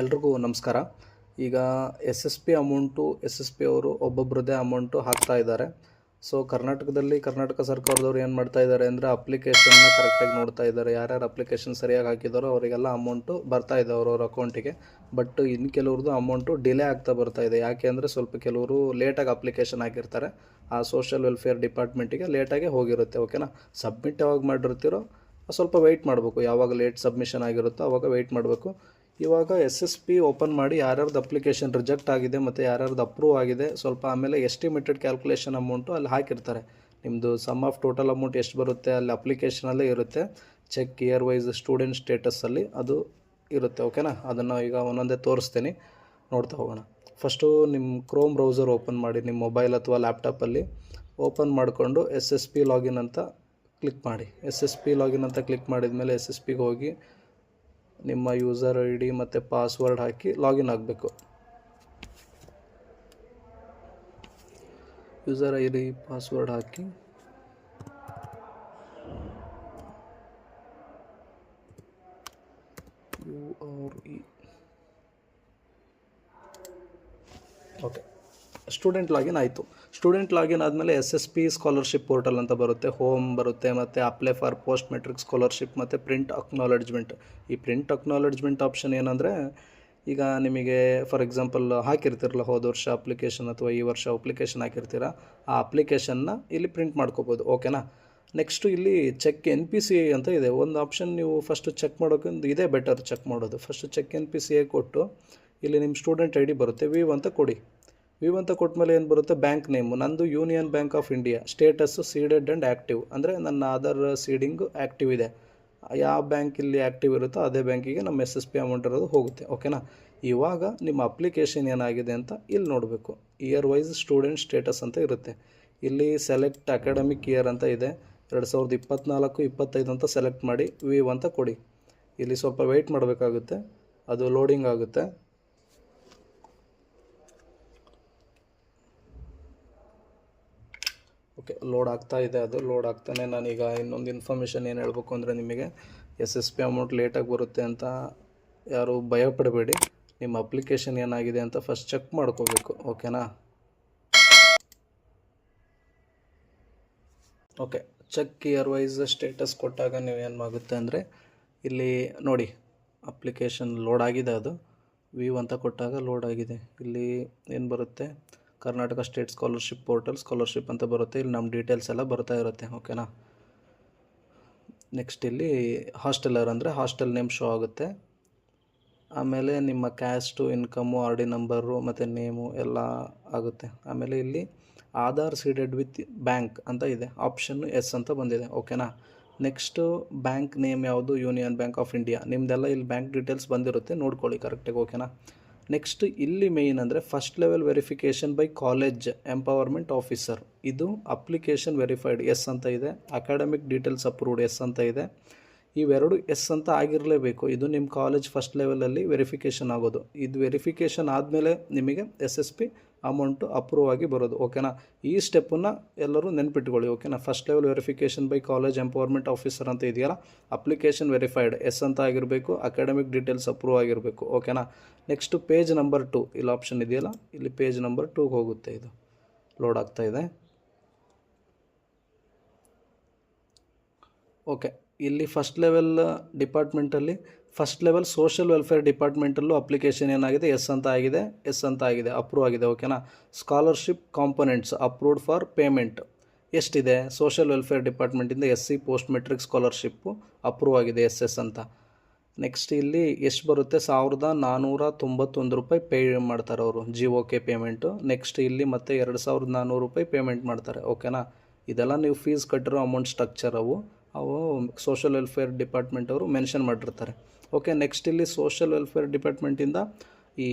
ಎಲ್ರಿಗೂ ನಮಸ್ಕಾರ. ಈಗ S S P amount S S P ಅವರು ಒಬ್ಬೊಬ್ಬರದೇ ಅಮೌಂಟು ಹಾಕ್ತಾ ಇದ್ದಾರೆ. ಸೊ ಕರ್ನಾಟಕದಲ್ಲಿ ಕರ್ನಾಟಕ ಸರ್ಕಾರದವ್ರು ಏನು ಮಾಡ್ತಾ ಇದ್ದಾರೆ ಅಂದರೆ ಅಪ್ಲಿಕೇಶನ್ನ ಕರೆಕ್ಟಾಗಿ ನೋಡ್ತಾ ಇದ್ದಾರೆ. ಯಾರ್ಯಾರು ಅಪ್ಲಿಕೇಶನ್ ಸರಿಯಾಗಿ ಹಾಕಿದಾರೋ ಅವರಿಗೆಲ್ಲ ಅಮೌಂಟು ಬರ್ತಾ ಇದೆ ಅವ್ರವ್ರ ಅಕೌಂಟಿಗೆ ಬಟ್ ಇನ್ನು ಕೆಲವ್ರದ್ದು ಅಮೌಂಟು ಡಿಲೇ ಆಗ್ತಾ ಬರ್ತಾ ಇದೆ. ಯಾಕೆ ಅಂದರೆ ಸ್ವಲ್ಪ ಕೆಲವರು ಲೇಟಾಗಿ ಅಪ್ಲಿಕೇಶನ್ ಹಾಕಿರ್ತಾರೆ. ಆ ಸೋಷಿಯಲ್ ವೆಲ್ಫೇರ್ ಡಿಪಾರ್ಟ್ಮೆಂಟಿಗೆ ಲೇಟಾಗಿ ಹೋಗಿರುತ್ತೆ ಓಕೆನಾ ಸಬ್ಮಿಟ್ ಯಾವಾಗ ಮಾಡಿರ್ತೀರೋ, ಸ್ವಲ್ಪ ವೆಯ್ಟ್ ಮಾಡಬೇಕು. ಯಾವಾಗ ಲೇಟ್ ಸಬ್ಮಿಷನ್ ಆಗಿರುತ್ತೋ ಅವಾಗ ವೆಯ್ಟ್ ಮಾಡಬೇಕು. ಇವಾಗ ಎಸ್ ಎಸ್ ಪಿ ಓಪನ್ ಮಾಡಿ ಯಾರ್ಯಾರ್ದು ಅಪ್ಲಿಕೇಶನ್ ರಿಜೆಕ್ಟ್ ಆಗಿದೆ ಮತ್ತು ಯಾರ್ಯಾರ್ದು ಅಪ್ರೂವ್ ಆಗಿದೆ, ಸ್ವಲ್ಪ ಆಮೇಲೆ ಎಸ್ಟಿಮೇಟೆಡ್ ಕ್ಯಾಲ್ಕುಲೇಷನ್ ಅಮೌಂಟು ಅಲ್ಲಿ ಹಾಕಿರ್ತಾರೆ. ನಿಮ್ಮದು ಸಮ್ ಆಫ್ ಟೋಟಲ್ ಅಮೌಂಟ್ ಎಷ್ಟು ಬರುತ್ತೆ, ಅಲ್ಲಿ ಅಪ್ಲಿಕೇಶನಲ್ಲೇ ಇರುತ್ತೆ. ಚೆಕ್ ಇಯರ್ ವೈಸ್ ಸ್ಟೂಡೆಂಟ್ ಸ್ಟೇಟಸ್ಸಲ್ಲಿ ಅದು ಇರುತ್ತೆ ಓಕೆನಾ ಅದನ್ನು ಈಗ ಒಂದೊಂದೇ ತೋರಿಸ್ತೀನಿ. ನೋಡ್ತಾ ಹೋಗೋಣ. ಫಸ್ಟು ನಿಮ್ಮ ಕ್ರೋಮ್ ಬ್ರೌಸರ್ ಓಪನ್ ಮಾಡಿ ನಿಮ್ಮ ಮೊಬೈಲ್ ಅಥವಾ ಲ್ಯಾಪ್ಟಾಪಲ್ಲಿ ಓಪನ್ ಮಾಡಿಕೊಂಡು ಎಸ್ ಎಸ್ ಪಿ ಲಾಗಿನ್ ಅಂತ ಕ್ಲಿಕ್ ಮಾಡಿ. ಎಸ್ ಎಸ್ ಪಿ ಲಾಗಿನ್ ಅಂತ ಕ್ಲಿಕ್ ಮಾಡಿದ ಮೇಲೆ ಎಸ್ ಎಸ್ ಪಿಗೆ ಹೋಗಿ ನಿಮ್ಮ ಯೂಸರ್ ಐ ಡಿ ಮತ್ತು ಪಾಸ್ವರ್ಡ್ ಹಾಕಿ ಲಾಗಿನ್ ಆಗಬೇಕು. ಯೂಸರ್ ಐ ಡಿ ಪಾಸ್ವರ್ಡ್ ಹಾಕಿ. U R E okay student login ಆಯಿತು. ಸ್ಟೂಡೆಂಟ್ ಲಾಗಿನ್ ಆದಮೇಲೆ S S P scholarship portal ಅಂತ ಬರುತ್ತೆ. ಹೋಮ್ ಬರುತ್ತೆ, ಮತ್ತು apply for post matric scholarship, ಮತ್ತು ಪ್ರಿಂಟ್ ಅಕ್ನಾಲೆಡ್ಜ್ಮೆಂಟ್. ಈ ಪ್ರಿಂಟ್ ಅಕ್ನಾಲೆಡ್ಜ್ಮೆಂಟ್ ಆಪ್ಷನ್ ಏನಂದರೆ, ಈಗ ನಿಮಗೆ ಫಾರ್ ಎಕ್ಸಾಂಪಲ್ ಹಾಕಿರ್ತಿರಲ್ಲ, ಹೋದ ವರ್ಷ ಅಪ್ಲಿಕೇಶನ್ ಅಥವಾ ಈ ವರ್ಷ ಅಪ್ಲಿಕೇಶನ್ ಹಾಕಿರ್ತೀರ, ಆ ಅಪ್ಲಿಕೇಶನ್ನ ಇಲ್ಲಿ ಪ್ರಿಂಟ್ ಮಾಡ್ಕೋಬೋದು. ಓಕೆನಾ? ನೆಕ್ಸ್ಟು ಇಲ್ಲಿ ಚೆಕ್ ಎನ್ ಪಿ ಸಿ ಅಂತ ಇದೆ. ಒಂದು ಆಪ್ಷನ್ ನೀವು ಫಸ್ಟು ಚೆಕ್ ಮಾಡೋಕ್ಕಿಂತ ಇದೇ ಬೆಟರ್ ಚೆಕ್ ಮಾಡೋದು. First check N P C A ಕೊಟ್ಟು ಇಲ್ಲಿ ನಿಮ್ಮ ಸ್ಟೂಡೆಂಟ್ ಐ ಡಿ ಬರುತ್ತೆ. ವಿವ್ ಅಂತ ಕೊಡಿ. ವಿವ್ ಅಂತ ಕೊಟ್ಮೇಲೆ ಏನು ಬರುತ್ತೆ? Bank name. ನಂದು union bank of India. Status seeded and active ಅಂದರೆ ನನ್ನ ಆಧಾರ್ ಸೀಡಿಂಗು ಆ್ಯಕ್ಟಿವ್ ಇದೆ. ಯಾವ ಬ್ಯಾಂಕ್ ಇಲ್ಲಿ ಆ್ಯಕ್ಟಿವ್ ಇರುತ್ತೋ ಅದೇ ಬ್ಯಾಂಕಿಗೆ ನಮ್ಮ ಎಸ್ ಎಸ್ ಪಿ ಅಮೌಂಟ್ ಇರೋದು ಹೋಗುತ್ತೆ. ಓಕೆನಾ? ಇವಾಗ ನಿಮ್ಮ ಅಪ್ಲಿಕೇಶನ್ ಏನಾಗಿದೆ ಅಂತ ಇಲ್ಲಿ ನೋಡಬೇಕು. ಇಯರ್ ವೈಸ್ ಸ್ಟೂಡೆಂಟ್ ಸ್ಟೇಟಸ್ ಅಂತ ಇರುತ್ತೆ. ಇಲ್ಲಿ ಸೆಲೆಕ್ಟ್ ಅಕಾಡೆಮಿಕ್ ಇಯರ್ ಅಂತ ಇದೆ. ಎರಡು ಸಾವಿರದ ಇಪ್ಪತ್ತ್ನಾಲ್ಕು ಇಪ್ಪತ್ತೈದು ಅಂತ ಸೆಲೆಕ್ಟ್ ಮಾಡಿ ವಿವ್ ಅಂತ ಕೊಡಿ. ಇಲ್ಲಿ ಸ್ವಲ್ಪ ವೆಯ್ಟ್ ಮಾಡಬೇಕಾಗುತ್ತೆ. ಅದು ಲೋಡಿಂಗ್ ಆಗುತ್ತೆ. ಓಕೆ ಲೋಡ್ ಆಗ್ತಾ ಇದೆ, ಅದು ಲೋಡ್ ಆಗ್ತಾನೆ. ನಾನೀಗ ಇನ್ನೊಂದು ಇನ್ಫಾರ್ಮೇಷನ್ ಏನು ಹೇಳಬೇಕು ಅಂದರೆ ನಿಮಗೆ ಎಸ್ ಎಸ್ ಪಿ ಅಮೌಂಟ್ ಲೇಟಾಗಿ ಬರುತ್ತೆ ಅಂತ ಯಾರು ಭಯಪಡಬೇಡಿ. ನಿಮ್ಮ ಅಪ್ಲಿಕೇಶನ್ ಏನಾಗಿದೆ ಅಂತ ಫಸ್ಟ್ ಚೆಕ್ ಮಾಡ್ಕೋಬೇಕು ಓಕೆನಾ okay check year wise status ಕೊಟ್ಟಾಗ ನೀವು ಏನಾಗುತ್ತೆ ಅಂದರೆ ಇಲ್ಲಿ ನೋಡಿ ಅಪ್ಲಿಕೇಶನ್ ಲೋಡ್ ಆಗಿದೆ ಅದು. ವ್ಯೂ ಅಂತ ಕೊಟ್ಟಾಗ ಲೋಡ್ ಆಗಿದೆ. ಇಲ್ಲಿ ಏನು ಬರುತ್ತೆ? Karnataka state scholarship portal, scholarship ಅಂತ ಬರುತ್ತೆ. ಇಲ್ಲಿ ನಮ್ಮ ಡೀಟೇಲ್ಸ್ ಎಲ್ಲ ಬರ್ತಾ ಇರುತ್ತೆ, ಓಕೆನಾ? ನೆಕ್ಸ್ಟ್ ಇಲ್ಲಿ ಹಾಸ್ಟೆಲರ್ ಅಂದರೆ ಹಾಸ್ಟೆಲ್ ನೇಮ್ ಶೋ ಆಗುತ್ತೆ. ಆಮೇಲೆ ನಿಮ್ಮ caste income R D number ಮತ್ತು ನೇಮು ಎಲ್ಲ ಆಗುತ್ತೆ. ಆಮೇಲೆ ಇಲ್ಲಿ ಆಧಾರ್ ಸೀಡೆಡ್ ವಿತ್ ಬ್ಯಾಂಕ್ ಅಂತ ಇದೆ. ಆಪ್ಷನ್ನು ಎಸ್ ಅಂತ ಬಂದಿದೆ, ಓಕೆನಾ? ನೆಕ್ಸ್ಟು ಬ್ಯಾಂಕ್ ನೇಮ್ ಯಾವುದು? ಯೂನಿಯನ್ ಬ್ಯಾಂಕ್ ಆಫ್ ಇಂಡಿಯಾ ನಿಮ್ಮದೆಲ್ಲ ಇಲ್ಲಿ ಬ್ಯಾಂಕ್ ಡೀಟೇಲ್ಸ್ ಬಂದಿರುತ್ತೆ, ನೋಡ್ಕೊಳ್ಳಿ ಕರೆಕ್ಟಾಗಿ ಓಕೆನಾ? ನೆಕ್ಸ್ಟ್ ಇಲ್ಲಿ ಮೇಯ್ನ್ ಅಂದರೆ first level verification by college empowerment officer ಇದು ಅಪ್ಲಿಕೇಶನ್ ವೆರಿಫೈಡ್ ಎಸ್ ಅಂತ ಇದೆ. ಅಕಾಡೆಮಿಕ್ ಡೀಟೇಲ್ಸ್ ಅಪ್ರೂವ್ಡ್ ಎಸ್ ಅಂತ ಇದೆ. ಇವೆರಡು ಎಸ್ ಅಂತ ಆಗಿರಲೇಬೇಕು. ಇದು ನಿಮ್ಮ ಕಾಲೇಜ್ ಫಸ್ಟ್ ಲೆವೆಲಲ್ಲಿ ವೆರಿಫಿಕೇಷನ್ ಆಗೋದು. ಇದು ವೆರಿಫಿಕೇಷನ್ ಆದಮೇಲೆ ನಿಮಗೆ S S P amount approve ಆಗಿ ಬರೋದು. ಓಕೆನಾ ಈ ಸ್ಟೆಪ್ಪನ್ನು ಎಲ್ಲರೂ ನೆನ್ಪಿಟ್ಕೊಳ್ಳಿ. ಓಕೆನಾ first level verification by college empowerment officer ಅಂತ ಇದೆಯಲ್ಲ? ಅಪ್ಲಿಕೇಶನ್ ವೆರಿಫೈಡ್ ಎಸ್ ಅಂತ ಆಗಿರಬೇಕು ಅಕಾಡೆಮಿಕ್ ಡೀಟೇಲ್ಸ್ ಅಪ್ರೂವ್ ಆಗಿರಬೇಕು. ಓಕೆನಾ ನೆಕ್ಸ್ಟು ಪೇಜ್ ನಂಬರ್ ಟು ಇಲ್ಲಿ ಆಪ್ಷನ್ ಇದೆಯಲ್ಲ? ಇಲ್ಲಿ ಪೇಜ್ ನಂಬರ್ ಟೂಗೆ ಹೋಗುತ್ತೆ ಇದು. ಲೋಡ್ ಆಗ್ತಾ ಇದೆ. ಓಕೆ ಇಲ್ಲಿ ಫಸ್ಟ್ ಲೆವೆಲ್ ಡಿಪಾರ್ಟ್ಮೆಂಟಲ್ಲಿ ಫಸ್ಟ್ ಲೆವೆಲ್ ಸೋಷಿಯಲ್ ವೆಲ್ಫೇರ್ ಡಿಪಾರ್ಟ್ಮೆಂಟಲ್ಲೂ ಅಪ್ಲಿಕೇಶನ್ ಏನಾಗಿದೆ? ಎಸ್ ಅಂತ ಆಗಿದೆ ಎಸ್ ಅಂತ ಆಗಿದೆ ಅಪ್ರೂವ್ ಆಗಿದೆ ಓಕೆನಾ scholarship components approved for payment ಎಷ್ಟಿದೆ? Social welfare ಡಿಪಾರ್ಟ್ಮೆಂಟಿಂದ S C post matric scholarship approve ಆಗಿದೆ ಎಸ್ ಎಸ್ ಅಂತ. ನೆಕ್ಸ್ಟ್ ಇಲ್ಲಿ ಎಷ್ಟು ಬರುತ್ತೆ? ಸಾವಿರದ ನಾನ್ನೂರ ತೊಂಬತ್ತೊಂದು ರೂಪಾಯಿ ಪೇ ಮಾಡ್ತಾರೆ ಅವರು ಜಿ ಓಕೆ ಪೇಮೆಂಟು ನೆಕ್ಸ್ಟ್ ಇಲ್ಲಿ ಮತ್ತೆ ಎರಡು ಸಾವಿರದ ನಾನ್ನೂರು ರೂಪಾಯಿ ಪೇಮೆಂಟ್ ಮಾಡ್ತಾರೆ ಓಕೆನಾ ಇದೆಲ್ಲ ನೀವು ಫೀಸ್ ಕಟ್ಟಿರೋ ಅಮೌಂಟ್ ಸ್ಟ್ರಕ್ಚರ್ ಅವು. ಅವು ಸೋಷಿಯಲ್ ವೆಲ್ಫೇರ್ ಡಿಪಾರ್ಟ್ಮೆಂಟ್ ಅವರು ಮೆನ್ಷನ್ ಮಾಡಿರ್ತಾರೆ. ಓಕೆ ನೆಕ್ಸ್ಟ್ ಇಲ್ಲಿ ಸೋಷಿಯಲ್ ವೆಲ್ಫೇರ್ ಡಿಪಾರ್ಟ್ಮೆಂಟಿಂದ ಈ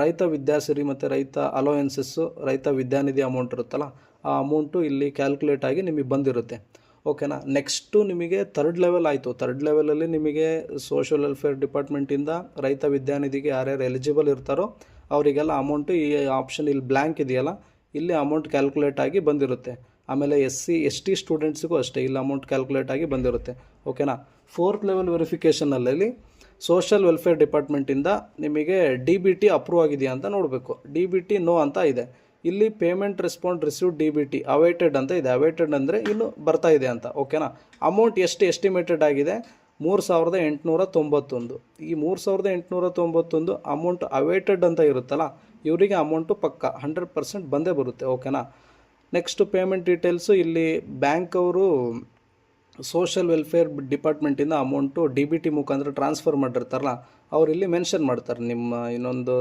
ರೈತ ವಿದ್ಯಾಸಿರಿ ಮತ್ತು ರೈತ ಅಲೋಯೆನ್ಸಸ್ಸು ರೈತ ವಿದ್ಯಾನಿಧಿ ಅಮೌಂಟ್ ಇರುತ್ತಲ್ಲ, ಆ ಅಮೌಂಟು ಇಲ್ಲಿ ಕ್ಯಾಲ್ಕುಲೇಟ್ ಆಗಿ ನಿಮಗೆ ಬಂದಿರುತ್ತೆ. ಓಕೆನಾ ನೆಕ್ಸ್ಟು ನಿಮಗೆ ತರ್ಡ್ ಲೆವೆಲ್ ಆಯಿತು. ತರ್ಡ್ ಲೆವೆಲಲ್ಲಿ ನಿಮಗೆ ಸೋಷಿಯಲ್ ವೆಲ್ಫೇರ್ ಡಿಪಾರ್ಟ್ಮೆಂಟಿಂದ ರೈತ ವಿದ್ಯಾನಿಧಿಗೆ ಯಾರ್ಯಾರು ಎಲಿಜಿಬಲ್ ಇರ್ತಾರೋ ಅವರಿಗೆಲ್ಲ ಅಮೌಂಟು ಈ ಆಪ್ಷನ್ ಇಲ್ಲಿ ಬ್ಲ್ಯಾಂಕ್ ಇದೆಯಲ್ಲ, ಇಲ್ಲಿ ಅಮೌಂಟ್ ಕ್ಯಾಲ್ಕುಲೇಟ್ ಆಗಿ ಬಂದಿರುತ್ತೆ. ಆಮೇಲೆ ಎಸ್ ಸಿ, ಎಸ್ ಟಿ ಸ್ಟೂಡೆಂಟ್ಸಿಗೂ ಅಷ್ಟೇ, ಇಲ್ಲಿ ಅಮೌಂಟ್ ಕ್ಯಾಲ್ಕುಲೇಟ್ ಆಗಿ ಬಂದಿರುತ್ತೆ. ಓಕೆನಾ ಫೋರ್ತ್ ಲೆವೆಲ್ ವೆರಿಫಿಕೇಷನಲ್ಲಿ ಸೋಷಿಯಲ್ ವೆಲ್ಫೇರ್ ಡಿಪಾರ್ಟ್ಮೆಂಟಿಂದ ನಿಮಗೆ ಡಿ ಬಿ ಟಿ ಅಪ್ರೂವ್ ಆಗಿದೆಯಾ ಅಂತ ನೋಡಬೇಕು. ಡಿ ಬಿ ಟಿ ನೋ ಅಂತ ಇದೆ. ಇಲ್ಲಿ payment respond receive D B T awaited ಅಂತ ಇದೆ. ಅವೈಟೆಡ್ ಅಂದರೆ ಇನ್ನು ಬರ್ತಾ ಇದೆ ಅಂತ. ಓಕೆನಾ ಅಮೌಂಟ್ ಎಷ್ಟು ಎಸ್ಟಿಮೇಟೆಡ್ ಆಗಿದೆ? ಮೂರು ಸಾವಿರದ ಎಂಟುನೂರ ತೊಂಬತ್ತೊಂದು. ಈ ಮೂರು ಸಾವಿರದ ಎಂಟುನೂರ ತೊಂಬತ್ತೊಂದು ಅಮೌಂಟ್ ಅವೈಟೆಡ್ ಅಂತ ಇರುತ್ತಲ್ಲ, ಇವರಿಗೆ ಅಮೌಂಟು ಪಕ್ಕ ಹಂಡ್ರೆಡ್ ಪರ್ಸೆಂಟ್ ಬಂದೇ ಬರುತ್ತೆ. ಓಕೆನಾ ನೆಕ್ಸ್ಟ್ ಪೇಮೆಂಟ್ ಡೀಟೇಲ್ಸು ಇಲ್ಲಿ ಬ್ಯಾಂಕ್ ಅವರು ಸೋಷಿಯಲ್ ವೆಲ್ಫೇರ್ ಡಿಪಾರ್ಟ್ಮೆಂಟಿಂದ ಅಮೌಂಟು ಡಿ ಬಿ ಟಿ ಮುಖಾಂತರ ಟ್ರಾನ್ಸ್ಫರ್ ಮಾಡಿರ್ತಾರಲ್ಲ, ಅವ್ರು ಇಲ್ಲಿ ಮೆನ್ಷನ್ ಮಾಡ್ತಾರೆ. ನಿಮ್ಮ ಇನ್ನೊಂದು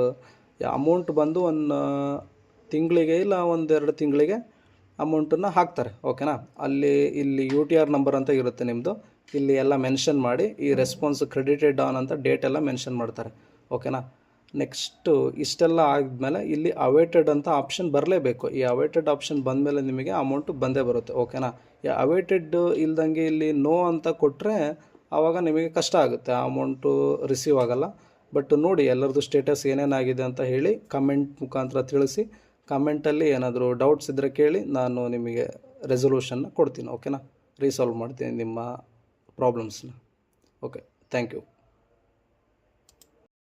ಅಮೌಂಟ್ ಬಂದು ಒಂದು ತಿಂಗಳಿಗೆ ಇಲ್ಲ ಒಂದೆರಡು ತಿಂಗಳಿಗೆ ಅಮೌಂಟನ್ನು ಹಾಕ್ತಾರೆ ಓಕೆನಾ ಅಲ್ಲಿ, ಇಲ್ಲಿ ಯು ಟಿ ಆರ್ ನಂಬರ್ ಅಂತ ಇರುತ್ತೆ ನಿಮ್ಮದು ಇಲ್ಲಿ ಎಲ್ಲ ಮೆನ್ಷನ್ ಮಾಡಿ ಈ ರೆಸ್ಪಾನ್ಸ್ ಕ್ರೆಡಿಟೆಡ್ ಆನ್ ಅಂತ ಡೇಟ್ ಎಲ್ಲ ಮೆನ್ಷನ್ ಮಾಡ್ತಾರೆ ಓಕೆನಾ ನೆಕ್ಸ್ಟು ಇಷ್ಟೆಲ್ಲ ಆದಮೇಲೆ ಇಲ್ಲಿ ಅವೈಟೆಡ್ ಅಂತ ಆಪ್ಷನ್ ಬರಲೇಬೇಕು. ಈ ಅವೈಟೆಡ್ ಆಪ್ಷನ್ ಬಂದಮೇಲೆ ನಿಮಗೆ ಅಮೌಂಟು ಬಂದೇ ಬರುತ್ತೆ ಓಕೆನಾ ಈ ಅವೈಟೆಡ್ ಇಲ್ದಂಗೆ ಇಲ್ಲಿ ನೋ ಅಂತ ಕೊಟ್ಟರೆ ಆವಾಗ ನಿಮಗೆ ಕಷ್ಟ ಆಗುತ್ತೆ, ಆ ಅಮೌಂಟು ರಿಸೀವ್ ಆಗೋಲ್ಲ. ಬಟ್ ನೋಡಿ, ಎಲ್ಲರದ್ದು ಸ್ಟೇಟಸ್ ಏನೇನಾಗಿದೆ ಅಂತ ಹೇಳಿ ಕಮೆಂಟ್ ಮುಖಾಂತರ ತಿಳಿಸಿ ಕಮೆಂಟಲ್ಲಿ ಏನಾದರೂ ಡೌಟ್ಸ್ ಇದ್ದರೆ ಕೇಳಿ ನಾನು ನಿಮಗೆ ರೆಸೊಲ್ಯೂಷನ್ನ ಕೊಡ್ತೀನಿ ಓಕೆನಾ ರೀಸಾಲ್ವ್ ಮಾಡ್ತೀನಿ ನಿಮ್ಮ ಪ್ರಾಬ್ಲಮ್ಸ್ನ ಓಕೆ ಥ್ಯಾಂಕ್ ಯು